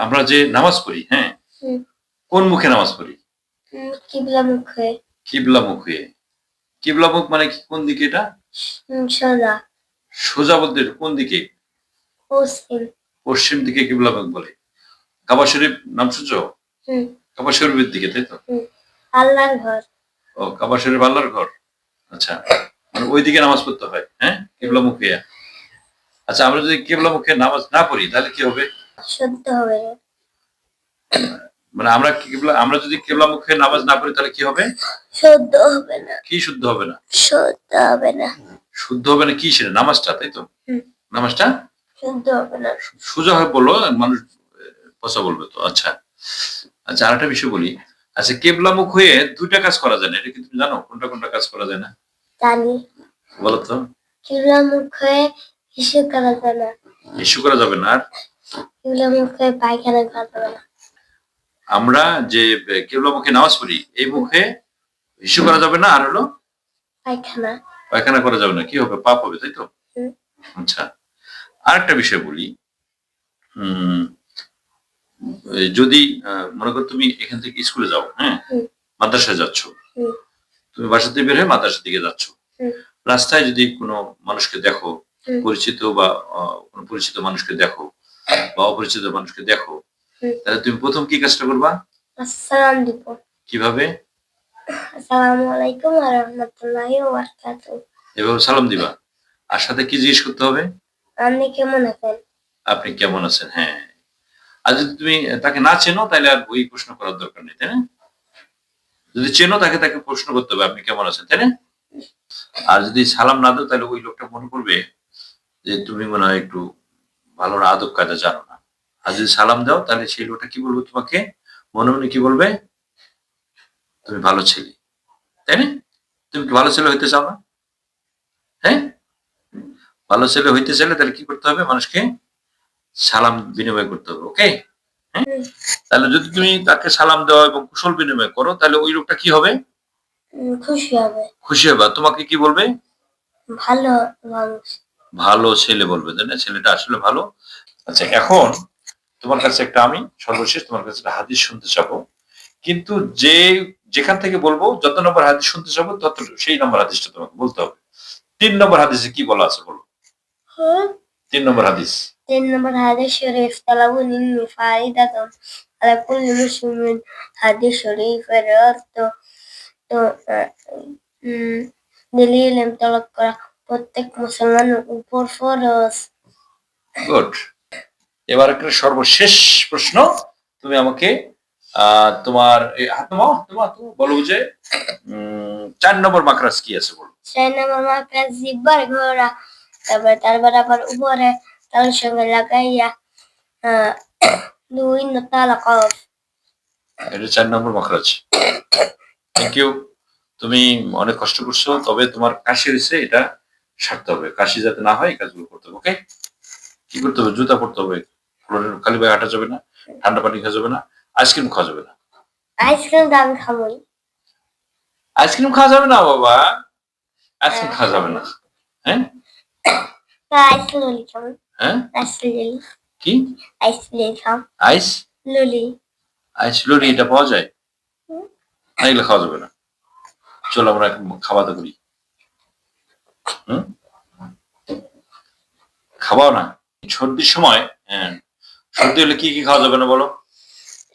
আমরা যে নামাজ পড়ি হ্যাঁ? কোন মুখে নামাজ পড়ি? কিবলা মুখে কিবলা মুখ কিবলা মুখ মানে কোন দিকে এটা? সোজা। সোজা বলতে কোন দিকে? পশ্চিম। পশ্চিম দিকে কিবলা মুখ বলে। কাবা শরীফ নাম শুনছো? কাবা শরীফের দিকে তাই তো? আল্লাহর ঘর। ও কাবা শরীফ আল্লাহর ঘর? আচ্ছা। মানে ওই দিকে নামাজ পড়তে হয় হ্যাঁ? কিবলা মুখ আচ্ছা আমরা যদি কিবলা মুখে নামাজ না পড়ি তাহলে কি হবে? শুদ্ধ হবে। না মানে আমরা কিবলা আমরা যদি কিবলা মুখে নামাজ না পড়ি তাহলে কি হবে? শুদ্ধ হবে না। কি শুদ্ধ হবে না? শুদ্ধ হবে না। শুদ্ধ হবে না কি সেটা? নামাজটা তাই তো? নামাজটা? শুদ্ধ হবে না। সোজা হয়ে বলল মানুষ কথা বলবে তো। আচ্ছা। আচ্ছা আরেকটা বিষয় বলি। আচ্ছা কেবলা মুখ হয়ে দুইটা কাজ করা যায় না এটা কি তুমি জানো? কোনটা কোনটা কাজ করা যায় না? জানি। বলো তো। কিবলা মুখে হিসু করা যায় না। ইস্যু করা যাবে না। আর? কিবলা মুখে পায়খানা করা না। আমরা যে কেবলা মুখে নামাজ পড়ি এই মুখে ইস্যু করা যাবে না? আর হলো? পায়খানা। পায়খানা করা যাবে না। কি হবে? পাপ হবে তাই তো। আচ্ছা। আরেকটা বিষয় বলি। যদি মনে করো তুমি এখান থেকে স্কুলে যাও হ্যাঁ? মাদ্রাসায় যাচ্ছ। তুমি বাসা থেকে বের হয়ে মাদ্রাসার দিকে যাচ্ছ। রাস্তায় যদি কোনো মানুষকে দেখো পরিচিত বা কোনো পরিচিত মানুষকে দেখো বা অপরিচিত মানুষকে দেখো তাহলে তুমি প্রথম কি কাজটা করবা? আসসালাম দিব কীভাবে? আসসালামু আলাইকুম ওয়া রাহমাতুল্লাহি ওয়া বারাকাতুহু। এভাবে সালাম দিবা। আর সাথে কি জিজ্ঞেস করতে হবে? আপনি কেমন আছেন? আপনি কেমন আছেন? হ্যাঁ। আর যদি তুমি তাকে না চেনো তাহলে আর ওই প্রশ্ন করার দরকার নেই তাই না? যদি চেনো তাকে তাকে প্রশ্ন করতে হবে আপনি কেমন আছেন তাই না? আর যদি সালাম না দাও তাহলে ওই লোকটা মনে করবে যে তুমি মনে হয় একটু ভালো না আদব কাজে জানো না। আর যদি সালাম দাও তাহলে সেই লোকটা কি বলব তোমাকে? মনে মনে কি বলবে? তুমি ভালো ছেলে। তাই না? তুমি কি ভালো ছেলে হইতে চাও না? হ্যাঁ? ভালো ছেলে হইতে চাইলে তাহলে কি করতে হবে? মানুষকে সালাম বিনিময় করতে হবে ওকে হ্যাঁ? তাহলে যদি তুমি তাকে সালাম দেওয়া এবং কুশল বিনিময় করো তাহলে ওই লোকটা কি হবে? খুশি হবে। খুশি হবে। তোমাকে কি বলবে? ভালো মানুষ। ভালো ছেলে বলবে তাই না? ছেলেটা আসলে ভালো। আচ্ছা এখন তোমার কাছে একটা আমি সর্বশেষ তোমার কাছে একটা হাদিস শুনতে চাবো। কিন্তু যে যেখান থেকে বলব যত নম্বর হাদিস শুনতে চাবো তত সেই নম্বর হাদিসটা তোমাকে বলতে হবে। তিন নম্বর হাদিসে কি বলা আছে বলো? তিন নম্বর হাদিস। তিন নম্বর হাদিস শরীফ তালাবুন ইলমি ফাইদাতুন আলা কুল্লি মুসলিমিন। হাদিস শরীফের অর্থ তো আহ, উম, দিলি করা। প্রত্যেক মুসলমানের উপর ফরজ। গুড এবার একটা সর্বশেষ প্রশ্ন। তুমি আমাকে তোমার নামাও, তোমার তুমি বলো যে চার নম্বর মাকরাজ কি আছে বলো। চার নম্বর মাত্রা জিব্বার ঘোড়া। তারপরে তার বরাবর উপরে তার সঙ্গে লাগাইয়া দুই নতালা কফ। এটা চার নম্বর মাকরাজ। থ্যাংক ইউ তুমি অনেক কষ্ট করছ তবে তোমার কাশি হয়েছে এটা সারতে হবে। কাশি যাতে না হয় কাজগুলো করতে হবে ওকে কি করতে হবে? জুতা পরতে হবে। ফ্লোরের খালি পায়ে হাঁটা যাবে না ঠান্ডা পানি খাওয়া যাবে না আইসক্রিম খাওয়া যাবে না। আইসক্রিম তো আমি খাবোই আইসক্রিম খাওয়া যাবে না বাবা। আইসক্রিম খাওয়া যাবে না হ্যাঁ? আইসক্রিম ললি খাব। হ্যাঁ? আইসক্রিম ললি। কি? আইস ললি খাও আইস? ললি। আইস লরি এটা পাওয়া যায়। না এগুলো খাওয়া যাবে না। চলো আমরা খাওয়া দাওয়া করি। খাওয়াও না। সর্দির সময় হ্যাঁ। সর্দি হলে কি কি খাওয়া যাবে না বলো?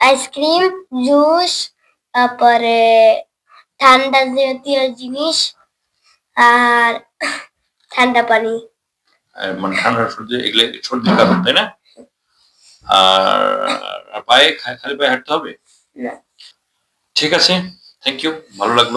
আইসক্রিম জুস তারপরে ঠান্ডা জাতীয় জিনিস আর ঠান্ডা পানি। মানে ঠান্ডা সর্দি এগুলো সর্দির কারণ তাই না? আর পায়ে খালি পায়ে হাঁটতে হবে? ঠিক আছে থ্যাংক ইউ ভালো লাগল।